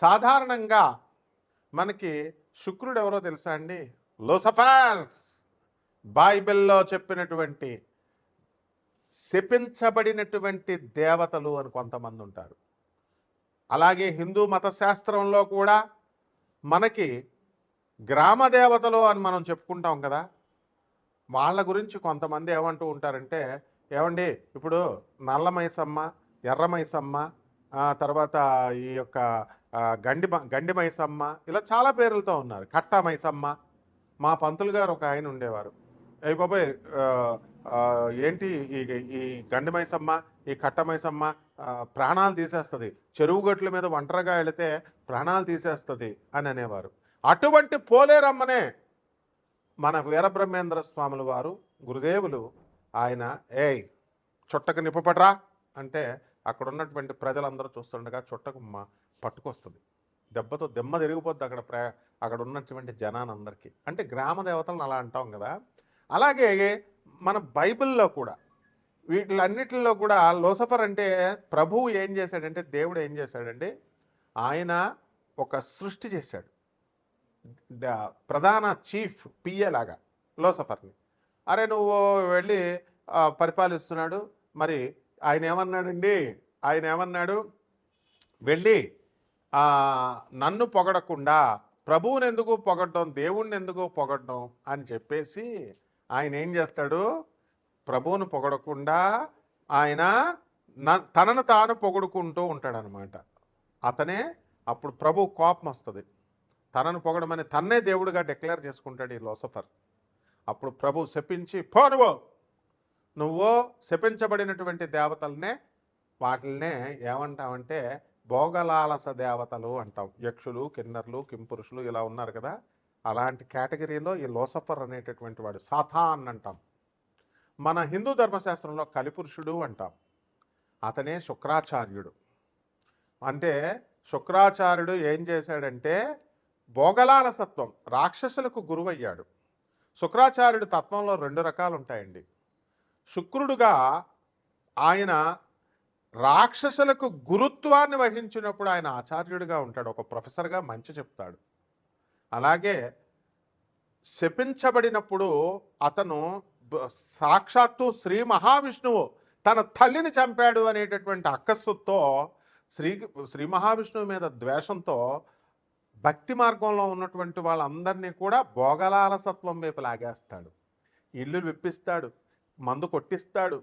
సాధారణంగా మనకి శుక్రుడు ఎవరో తెలుసా అండి? లోసఫర్. బైబిల్లో చెప్పినటువంటి శపించబడినటువంటి దేవతలు అని కొంతమంది ఉంటారు. అలాగే హిందూ మత శాస్త్రంలో కూడా మనకి గ్రామ దేవతలు అని మనం చెప్పుకుంటాం కదా. వాళ్ళ గురించి కొంతమంది ఏమంటూ ఉంటారంటే ఏమండి ఇప్పుడు నల్ల మైసమ్మ ఎర్ర మైసమ్మ తర్వాత ఈ యొక్క గండి గండి మైసమ్మ ఇలా చాలా పేర్లతో ఉన్నారు. కట్టా మైసమ్మ మా పంతులు గారు ఒక ఆయన ఉండేవారు. అయ్యి బాబాయ్ ఏంటి ఈ ఈ గండి మైసమ్మ ఈ కట్ట మైసమ్మ ప్రాణాలు తీసేస్తుంది. చెరువు గట్ల మీద ఒంటరిగా వెళితే ప్రాణాలు తీసేస్తుంది అని అనేవారు. అటువంటి పోలేరమ్మనే మన వీరబ్రహ్మేంద్ర స్వాముల వారు గురుదేవులు ఆయన ఏయ్ చుట్టకు నిప్పపట్రా అంటే అక్కడ ఉన్నటువంటి ప్రజలందరూ చూస్తుండగా చుట్టకు పట్టుకొస్తుంది. దెబ్బతో దెమ్మ తిరిగిపోద్ది అక్కడ ప్ర అక్కడ ఉన్నటువంటి జనానందరికీ అంటే గ్రామ దేవతలను అలా అంటాం కదా. అలాగే మన బైబిల్లో కూడా వీటిలన్నిటిలో కూడా లోసఫర్ అంటే ప్రభువు ఏం చేశాడంటే దేవుడు ఏం చేశాడంటే ఆయన ఒక సృష్టి చేశాడు. ప్రధాన చీఫ్ పిఏ లాగా లోసఫర్ని. అరే నువ్వు వెళ్ళి పరిపాలిస్తున్నాడు. మరి ఆయన ఏమన్నాడండి? ఆయన ఏమన్నాడు? వెళ్ళి నన్ను పొగడకుండా ప్రభువుని ఎందుకు పొగడడం దేవుణ్ణి ఎందుకు పొగడడం అని చెప్పేసి ఆయన ఏం చేస్తాడు? ప్రభువును పొగడకుండా ఆయన తనను తాను పొగుడుకుంటూ ఉంటాడనమాట. అతనే అప్పుడు ప్రభు కోపం వస్తుంది. తనను పొగడమని తన్నే దేవుడిగా డిక్లేర్ చేసుకుంటాడు ఈ లోసఫర్. అప్పుడు ప్రభు శపించి పో నువ్వు! నువ్వు శపించబడినటువంటి దేవతలనే వాటిల్నే ఏమంటావంటే భోగలాలస దేవతలు అంటాం. యక్షులు కిన్నర్లు కింపురుషులు ఇలా ఉన్నారు కదా. అలాంటి కేటగిరీలో ఈ లోసఫర్ అనేటటువంటి వాడు సాథాన్ అంటాం. మన హిందూ ధర్మశాస్త్రంలో కలిపురుషుడు అంటాం. అతనే శుక్రాచార్యుడు. అంటే శుక్రాచార్యుడు ఏం చేశాడంటే భోగలాలసత్వం రాక్షసులకు గురువయ్యాడు. శుక్రాచార్యుడు తత్వంలో రెండు రకాలు ఉంటాయండి శుక్రుడుగా ఆయన రాక్షసులకు గురుత్వాన్ని వహించినప్పుడు ఆయన ఆచార్యుడిగా ఉంటాడు. ఒక ప్రొఫెసర్గా మంచి చెప్తాడు. అలాగే శపించబడినప్పుడు అతను సాక్షాత్తు శ్రీ మహావిష్ణువు తన తల్లిని చంపాడు అనేటటువంటి అక్కస్సుతో శ్రీ శ్రీ మహావిష్ణువు మీద ద్వేషంతో భక్తి మార్గంలో ఉన్నటువంటి వాళ్ళందరినీ కూడా భోగలాలసత్వం వైపు లాగేస్తాడు. ఇల్లు విప్పిస్తాడు. మందు కొట్టిస్తాడు.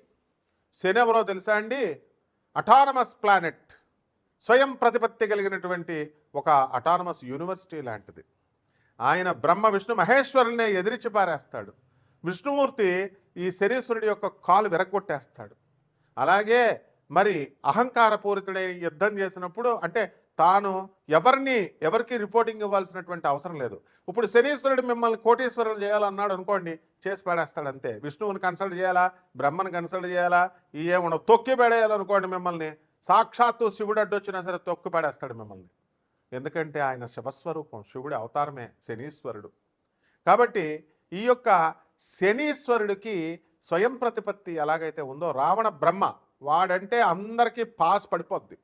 శని ఎవరో తెలుసా అండి? అటానమస్ ప్లానెట్ స్వయం ప్రతిపత్తి కలిగినటువంటి ఒక అటానమస్ యూనివర్సిటీ లాంటిది. ఆయన బ్రహ్మ విష్ణు మహేశ్వరుల్నే ఎదిరించి పారేస్తాడు. విష్ణుమూర్తి ఈ శనీశ్వరుడి యొక్క కాలు విరగొట్టేస్తాడు అలాగే మరి అహంకారపూరితుడై యుద్ధం చేసినప్పుడు అంటే తాను ఎవరిని ఎవరికి రిపోర్టింగ్ ఇవ్వాల్సినటువంటి అవసరం లేదు. ఇప్పుడు శనీశ్వరుడు మిమ్మల్ని కోటీశ్వరులు చేయాలన్నాడు అనుకోండి చేసి పడేస్తాడు అంతే విష్ణువుని కన్సల్ట్ చేయాలా? బ్రహ్మను కన్సల్ట్ చేయాలా? ఏమన్నా తొక్కి పడేయాలనుకోండి మిమ్మల్ని సాక్షాత్తు శివుడు అడ్డొచ్చినా సరే తొక్కి పడేస్తాడు మిమ్మల్ని. ఎందుకంటే ఆయన శివస్వరూపం శివుడి అవతారమే శనీశ్వరుడు. కాబట్టి ఈ యొక్క శనీశ్వరుడికి స్వయం ప్రతిపత్తి ఎలాగైతే ఉందో రావణ బ్రహ్మ వాడంటే అందరికీ పాస్ పడిపోద్ది.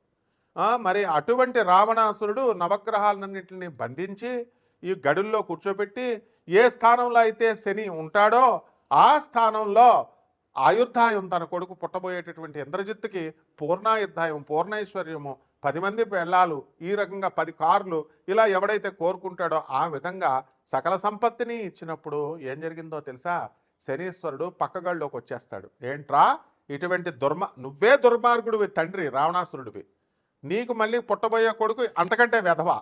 మరి అటువంటి రావణాసురుడు నవగ్రహాలన్నింటిని బంధించి ఈ గడుల్లో కూర్చోబెట్టి ఏ స్థానంలో అయితే శని ఉంటాడో ఆ స్థానంలో ఆయుర్ధాయం తన కొడుకు పుట్టబోయేటటువంటి ఇంద్రజిత్తుకి పూర్ణాయుర్ధాయం పూర్ణైశ్వర్యము పది మంది పెళ్ళాలు ఈ రకంగా పది కార్లు ఇలా ఎవడైతే కోరుకుంటాడో ఆ విధంగా సకల సంపత్తిని ఇచ్చినప్పుడు ఏం జరిగిందో తెలుసా? శనీశ్వరుడు పక్కగళ్ళలోకి వచ్చేస్తాడు ఏంట్రా? ఇటువంటి దుర్మ నువ్వే దుర్మార్గుడివి తండ్రి రావణాసురుడివి. నీకు మళ్ళీ పుట్టబోయే కొడుకు అంతకంటే వెధవ?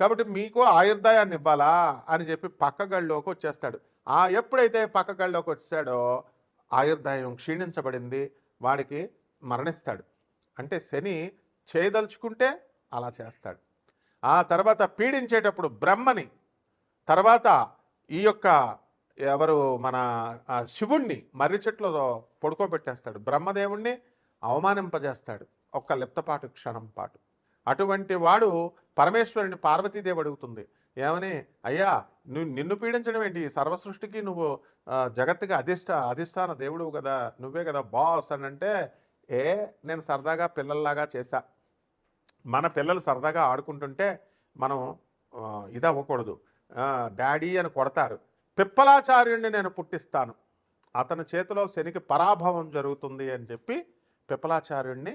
కాబట్టి మీకు ఆయుర్దాయాన్ని ఇవ్వాలా? అని చెప్పి పక్కగళ్ళలోకి వచ్చేస్తాడు. ఆ ఎప్పుడైతే పక్కగళ్ళలోకి వచ్చాడో ఆయుర్దాయం క్షీణించబడింది. వాడికి మరణిస్తాడు. అంటే శని చేయదలుచుకుంటే అలా చేస్తాడు. ఆ తర్వాత పీడించేటప్పుడు బ్రహ్మని తర్వాత ఈ యొక్క ఎవరు మన శివుణ్ణి మర్రి చెట్లలో పడుకోబెట్టేస్తాడు. బ్రహ్మదేవుణ్ణి అవమానింపజేస్తాడు. ఒక్క లిప్తపాటు క్షణం పాటు. అటువంటి వాడు పరమేశ్వరుని పార్వతీదేవి అడుగుతుంది. ఏమని? అయ్యా నువ్వు నిన్ను పీడించడం ఏంటి? ఈ సర్వసృష్టికి నువ్వు ఆ, జగత్తుకి అధిష్ట అధిష్టాన దేవుడు కదా నువ్వే కదా బాస్ అని అంటే ఏ నేను సరదాగా పిల్లల్లాగా చేశా. మన పిల్లలు సరదాగా ఆడుకుంటుంటే మనం ఇది అవ్వకూడదు డాడీ అని కొడతారు. పిప్పలాచార్యుడిని నేను పుట్టిస్తాను. అతని చేతిలో శనికి పరాభవం జరుగుతుంది అని చెప్పి పిప్పలాచార్యుడిని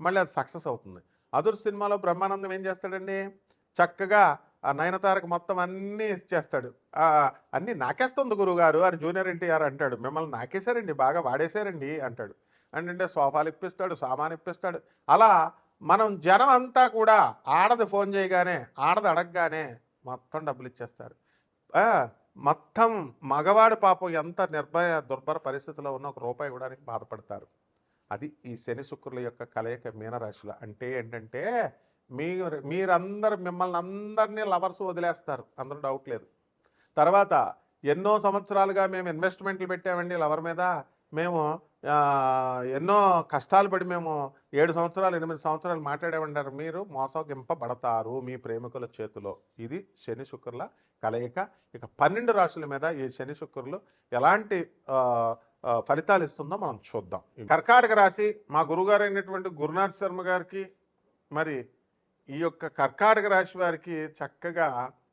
మళ్ళీ అది సక్సెస్ అవుతుంది. అదురు సినిమాలో బ్రహ్మానందం ఏం చేస్తాడండి? చక్కగా ఆ నయనతారకు మొత్తం అన్నీ చేస్తాడు. అన్నీ నాకేస్తుంది గురుగారు అని జూనియర్ ఎన్టీఆర్ అంటాడు. మిమ్మల్ని నాకేశారండి బాగా వాడేశారండి అంటాడు. అంటే సోఫాలు ఇప్పిస్తాడు సామాన్ ఇప్పిస్తాడు. అలా మనం జనం అంతా కూడా ఆడది ఫోన్ చేయగానే ఆడది అడగగానే మొత్తం డబ్బులు ఇచ్చేస్తారు. మొత్తం మగవాడు పాపం ఎంత నిర్భయ దుర్భర పరిస్థితిలో ఉన్న ఒక రూపాయి ఇవ్వడానికి బాధపడతారు. అది ఈ శని శుక్రుల యొక్క కలయిక మీనరాశిలో. అంటే ఏంటంటే మీరు మీరందరు మిమ్మల్ని అందరినీ లవర్స్ వదిలేస్తారు. అందరూ డౌట్ లేదు. తర్వాత ఎన్నో సంవత్సరాలుగా మేము ఇన్వెస్ట్మెంట్లు పెట్టామండి లవర్ మీద. మేము ఎన్నో కష్టాలు పడి మేము ఏడు సంవత్సరాలు ఎనిమిది సంవత్సరాలు మాట్లాడేమంటారు మీరు మోసగింపబడతారు మీ ప్రేమికుల చేతిలో. ఇది శని శుక్రుల కలయిక. ఇక పన్నెండు రాశుల మీద ఈ శని శుక్రులు ఎలాంటి ఫలితాలు ఇస్తుందో మనం చూద్దాం. కర్కాటక రాశి మా గురుగారు అయినటువంటి గురునాథ్ శర్మ గారికి మరి ఈ యొక్క కర్కాటక రాశి వారికి చక్కగా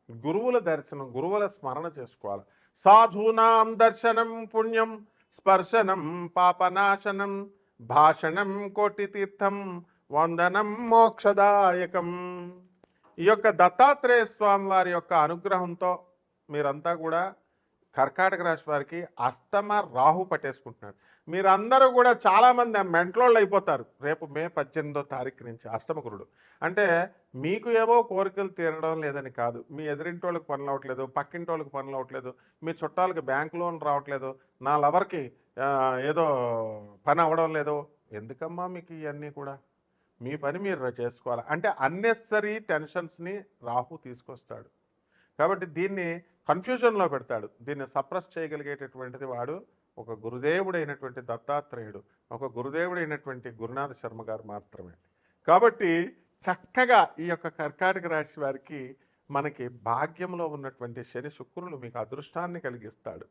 గురువుల దర్శనం గురువుల స్మరణ చేసుకోవాలి. సాధూనాం దర్శనం పుణ్యం స్పర్శనం పాపనాశనం భాషణం కోటి తీర్థం వందనం మోక్షదాయకం. ఈ యొక్క దత్తాత్రేయ స్వామి వారి యొక్క అనుగ్రహంతో మీరంతా కూడా కర్కాటక రాశి వారికి అష్టమ రాహు పట్టేసుకుంటున్నారు. మీరందరూ కూడా చాలామంది మెంట్లోళ్ళు అయిపోతారు. రేపు మే పద్దెనిమిదో తారీఖు నుంచి అష్టమకురుడు అంటే మీకు ఏవో కోరికలు తీరడం లేదని కాదు. మీ ఎదిరింటి వాళ్ళకి పనులు అవ్వట్లేదు పక్కింటి వాళ్ళకి పనులు అవ్వట్లేదు మీ చుట్టాలకి బ్యాంక్ లోన్ రావట్లేదు నా లవర్కి ఏదో పని అవ్వడం లేదు. ఎందుకమ్మా మీకు ఇవన్నీ కూడా? మీ పని మీరు చేసుకోవాలి? అంటే అన్నెసరీ టెన్షన్స్ని రాహు తీసుకొస్తాడు. కాబట్టి దీన్ని కన్ఫ్యూజన్లో పెడతాడు. దీన్ని సప్రెస్ చేయగలిగేటటువంటిది వాడు ఒక గురుదేవుడైనటువంటి దత్తాత్రేయుడు. ఒక గురుదేవుడైనటువంటి గురునాథ శర్మ గారు మాత్రమే. కాబట్టి చక్కగా ఈ యొక్క కర్కాటక రాశి వారికి మనకి భాగ్యంలో ఉన్నటువంటి శని శుక్రులు మీకు అదృష్టాన్ని కలిగిస్తాడు.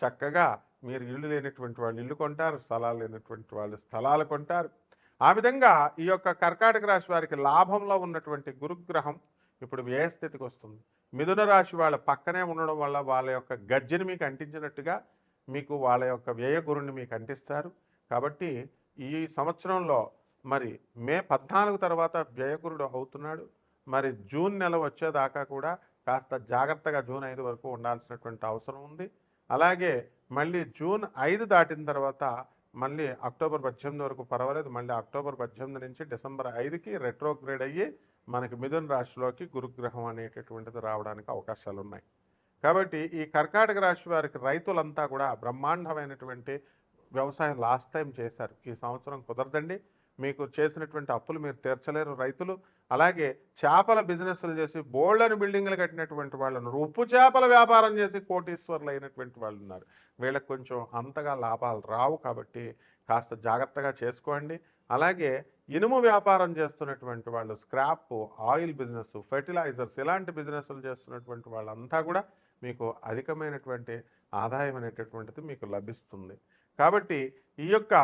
చక్కగా మీరు ఇల్లు లేనటువంటి వాళ్ళు ఇల్లు కొంటారు స్థలాలు లేనటువంటి వాళ్ళు స్థలాలు కొంటారు. ఆ విధంగా ఈ యొక్క కర్కాటక రాశి వారికి లాభంలో ఉన్నటువంటి గురుగ్రహం ఇప్పుడు వ్యయస్థితికి వస్తుంది. మిథున రాశి వాళ్ళ పక్కనే ఉండడం వల్ల వాళ్ళ యొక్క గజ్జెని మీకు అంటించినట్టుగా మీకు వాళ్ళ యొక్క వ్యయ గురుని మీకు అంటిస్తారు. కాబట్టి ఈ సంవత్సరంలో మరి మే పద్నాలుగు తర్వాత వ్యయగురుడు అవుతున్నాడు. మరి జూన్ నెల వచ్చేదాకా కూడా కాస్త జాగ్రత్తగా జూన్ ఐదు వరకు ఉండాల్సినటువంటి అవసరం ఉంది. అలాగే మళ్ళీ జూన్ ఐదు దాటిన తర్వాత మళ్ళీ అక్టోబర్ పద్దెనిమిది వరకు పర్వాలేదు. మళ్ళీ అక్టోబర్ పద్దెనిమిది నుంచి డిసెంబర్ ఐదుకి రెట్రోగ్రేడ్ అయ్యి మనకి మిథున రాశిలోకి గురుగ్రహం అనేటటువంటిది రావడానికి అవకాశాలు ఉన్నాయి కాబట్టి ఈ కర్కాటక రాశి వారికి రైతులంతా కూడా బ్రహ్మాండమైనటువంటి వ్యవసాయం లాస్ట్ టైం చేశారు. ఈ సంవత్సరం కుదరదండి. మీకు చేసినటువంటి అప్పులు మీరు తీర్చలేరు రైతులు. అలాగే చేపల బిజినెస్లు చేసి బోల్డని బిల్డింగ్లు కట్టినటువంటి వాళ్ళు ఉన్నారు ఉప్పు చేపల వ్యాపారం చేసి కోటీశ్వర్లు అయినటువంటి వాళ్ళు ఉన్నారు. వీళ్ళకి కొంచెం అంతగా లాభాలు రావు కాబట్టి కాస్త జాగ్రత్తగా చేసుకోండి. అలాగే ఇనుము వ్యాపారం చేస్తున్నటువంటి వాళ్ళు స్క్రాప్ ఆయిల్ బిజినెస్ ఫెర్టిలైజర్స్ ఇలాంటి బిజినెస్లు చేస్తున్నటువంటి వాళ్ళంతా కూడా మీకు అధికమైనటువంటి ఆదాయం అనేటటువంటిది మీకు లభిస్తుంది. కాబట్టి ఈ యొక్క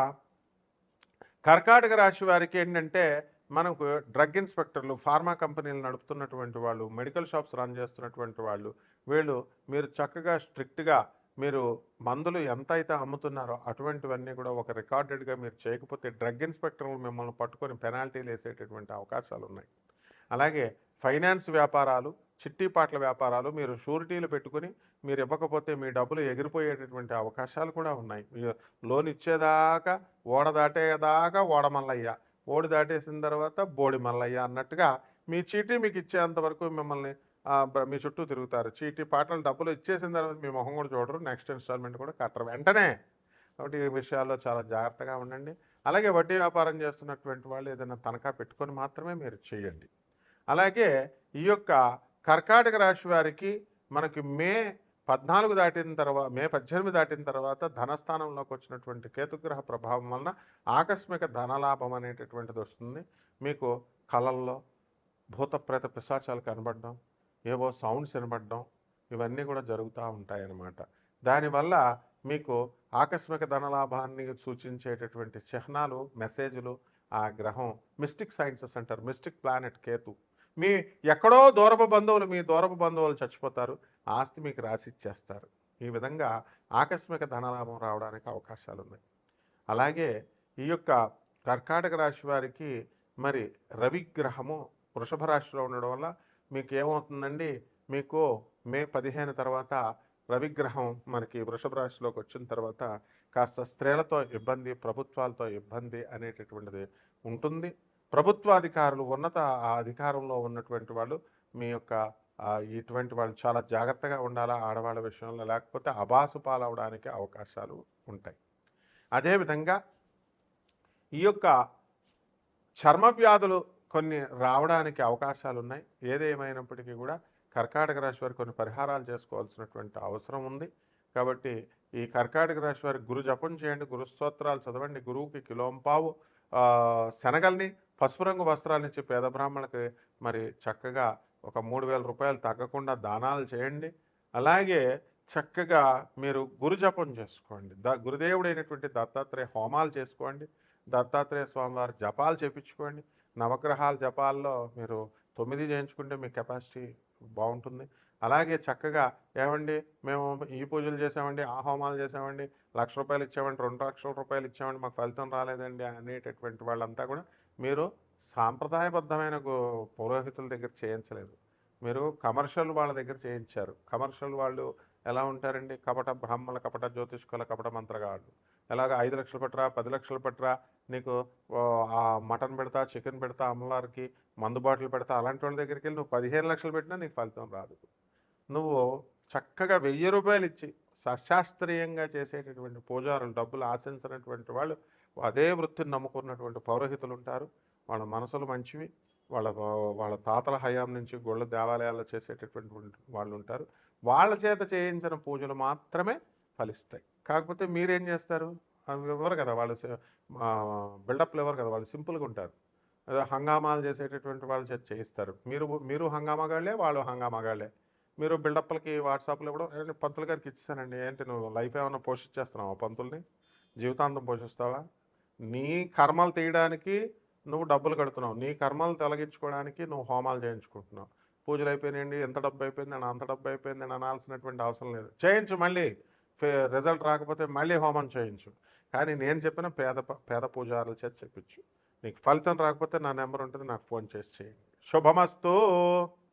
కర్కాటక రాశి వారికి ఏంటంటే మనకు డ్రగ్ ఇన్స్పెక్టర్లు ఫార్మా కంపెనీలు నడుపుతున్నటువంటి వాళ్ళు మెడికల్ షాప్స్ రన్ చేస్తున్నటువంటి వాళ్ళు వీళ్ళు మీరు చక్కగా స్ట్రిక్ట్గా మీరు మందులు ఎంత అయితే అమ్ముతున్నారో అటువంటివన్నీ కూడా ఒక రికార్డెడ్గా మీరు చేయకపోతే డ్రగ్ ఇన్స్పెక్టర్లు మిమ్మల్ని పట్టుకొని పెనాల్టీలు వేసేటటువంటి అవకాశాలు ఉన్నాయి. అలాగే ఫైనాన్స్ వ్యాపారాలు చిట్టీపాట్ల వ్యాపారాలు మీరు షూరిటీలు పెట్టుకుని మీరు ఇవ్వకపోతే మీ డబ్బులు ఎగిరిపోయేటటువంటి అవకాశాలు కూడా ఉన్నాయి. మీరు లోన్ ఇచ్చేదాకా ఓడదాటేదాకా ఓడమల్లయ్యా. బోడి ఓడి దాటేసిన తర్వాత బోడి మల్లయ్య అన్నట్టుగా మీ చీటీ మీకు ఇచ్చేంత వరకు మిమ్మల్ని మీ చుట్టూ తిరుగుతారు. చీటీ పాటలు డబ్బులు ఇచ్చేసిన తర్వాత మీ మొహం కూడా చూడరు. నెక్స్ట్ ఇన్స్టాల్మెంట్ కూడా కట్టరు. వెంటనే కాబట్టి ఈ విషయాల్లో చాలా జాగ్రత్తగా ఉండండి. అలాగే వడ్డీ వ్యాపారం చేస్తున్నటువంటి వాళ్ళు ఏదైనా తనఖా పెట్టుకొని మాత్రమే మీరు చేయండి. అలాగే ఈ యొక్క కర్కాటక రాశి వారికి మనకి మే పద్నాలుగు దాటిన తర్వాత మే పద్దెనిమిది దాటిన తర్వాత ధనస్థానంలోకి వచ్చినటువంటి కేతుగ్రహ ప్రభావం వలన ఆకస్మిక ధనలాభం అనేటటువంటిది వస్తుంది. మీకు కళల్లో భూతప్రేత పిశాచాలు కనబడడం ఏవో సౌండ్స్ వినబడడం ఇవన్నీ కూడా జరుగుతూ ఉంటాయన్నమాట. దానివల్ల మీకు ఆకస్మిక ధనలాభాన్ని సూచించేటటువంటి చిహ్నాలు మెసేజ్లు ఆ గ్రహం మిస్టిక్ సైన్సెస్ అంటారు మిస్టిక్ ప్లానెట్ కేతు. మీ ఎక్కడో దూరపు బంధువులు మీ దూరపు బంధువులు చచ్చిపోతారు. ఆస్తి మీకు రాసిచ్చేస్తారు ఈ విధంగా ఆకస్మిక ధనలాభం రావడానికి అవకాశాలు ఉన్నాయి అలాగే ఈ యొక్క కర్కాటక రాశి వారికి మరి రవిగ్రహము వృషభ రాశిలో ఉండడం వల్ల మీకు ఏమవుతుందండి? మీకు మే పదిహేను తర్వాత రవిగ్రహం మనకి వృషభ రాశిలోకి వచ్చిన తర్వాత కాస్త స్త్రీలతో ఇబ్బంది ప్రభుత్వాలతో ఇబ్బంది అనేటటువంటిది ఉంటుంది. ప్రభుత్వాధికారులు ఉన్నత ఆ అధికారంలో ఉన్నటువంటి వాళ్ళు మీ యొక్క ఇటువంటి వాళ్ళు చాలా జాగ్రత్తగా ఉండాలా ఆడవాళ్ళ విషయంలో? లేకపోతే అబాసు పాలవడానికి అవకాశాలు ఉంటాయి. అదేవిధంగా ఈ యొక్క చర్మ వ్యాధులు కొన్ని రావడానికి అవకాశాలు ఉన్నాయి. ఏదేమైనప్పటికీ కూడా కర్కాటక రాశి వారు కొన్ని పరిహారాలు చేసుకోవాల్సినటువంటి అవసరం ఉంది. కాబట్టి ఈ కర్కాటక రాశి వారి గురు జపం చేయండి గురు స్తోత్రాలు చదవండి గురువుకి కిలోంపావు శనగల్ని పసుపు రంగు వస్త్రాలు ఇచ్చి పేద బ్రాహ్మణులకి మరి చక్కగా ఒక మూడు వేల రూపాయలు తగ్గకుండా దానాలు చేయండి. అలాగే చక్కగా మీరు గురు జపం చేసుకోండి. ద గురుదేవుడైనటువంటి దత్తాత్రేయ హోమాలు చేసుకోండి. దత్తాత్రేయ స్వామివారి జపాలు చేపించుకోండి. నవగ్రహాల జపాల్లో మీరు తొమ్మిది చేయించుకుంటే మీ కెపాసిటీ బాగుంటుంది. అలాగే చక్కగా ఏమండి? మేము ఈ పూజలు చేసామండి ఆ హోమాలు చేసామండి లక్ష రూపాయలు ఇచ్చామంటే రెండు లక్షల రూపాయలు ఇచ్చామంటే మాకు ఫలితం రాలేదండి అనేటటువంటి వాళ్ళంతా కూడా మీరు సాంప్రదాయబద్ధమైన గు- పురోహితుల దగ్గర చేయించలేదు. మీరు కమర్షియల్ వాళ్ళ దగ్గర చేయించారు. కమర్షియల్ వాళ్ళు ఎలా ఉంటారండి? కపట బ్రాహ్మణ కపట జ్యోతిష్కుల కపట మంత్రగాళ్ళు. ఎలాగ ఐదు లక్షలు పెట్టరా పది లక్షలు పెట్టరా నీకు ఆ మటన్ పెడతా చికెన్ పెడతా అమ్మవారికి మందు బాటిల్ పెడతా అలాంటి వాళ్ళ దగ్గరికి వెళ్ళి నువ్వు పదిహేను లక్షలు పెట్టినా నీకు ఫలితం రాదు. నువ్వు చక్కగా వెయ్యి రూపాయలు ఇచ్చి సశాస్త్రీయంగా చేసేటటువంటి పూజారులు డబ్బులు ఆశించినటువంటి వాళ్ళు అదే వృత్తిని నమ్ముకున్నటువంటి పౌరోహితులు ఉంటారు వాళ్ళ మనసులు మంచివి. వాళ్ళ వాళ్ళ తాతల హయాం నుంచి గొళ్ళ దేవాలయాల్లో చేసేటటువంటి వాళ్ళు ఉంటారు వాళ్ళ చేత చేయించిన పూజలు మాత్రమే ఫలిస్తాయి. కాకపోతే మీరేం చేస్తారు? అవి ఇవ్వరు కదా వాళ్ళు బిల్డప్లు ఇవ్వరు కదా వాళ్ళు సింపుల్గా ఉంటారు. హంగామాలు చేసేటటువంటి వాళ్ళు చేత చేయిస్తారు. మీరు మీరు హంగామాగాళ్ళే వాళ్ళు హంగామాగాళ్ళే. మీరు బిల్డప్లకి వాట్సాప్లో కూడా పంతులు గారికి ఇచ్చేసానండి. ఏంటి నువ్వు లైఫ్ ఏమైనా పోషించేస్తున్నావా పంతుల్ని? జీవితాంతం పోషిస్తావా? నీ కర్మలు తీయడానికి నువ్వు డబ్బులు కడుతున్నావు. నీ కర్మలు తొలగించుకోవడానికి నువ్వు హోమాలు చేయించుకుంటున్నావు. పూజలు అయిపోయినాయండి. ఎంత డబ్బు అయిపోయింది అని అంత డబ్బు అయిపోయింది అని అనాల్సినటువంటి అవసరం లేదు. చేయించు మళ్ళీ. రిజల్ట్ రాకపోతే మళ్ళీ హోమం చేయించు. కానీ నేను చెప్పిన పేద ప- పేద పూజారుల చేత చెప్పించు. నీకు ఫలితం రాకపోతే నా నెంబర్ ఉంటుంది. నాకు ఫోన్ చేసి చేయండి. శుభమస్తు.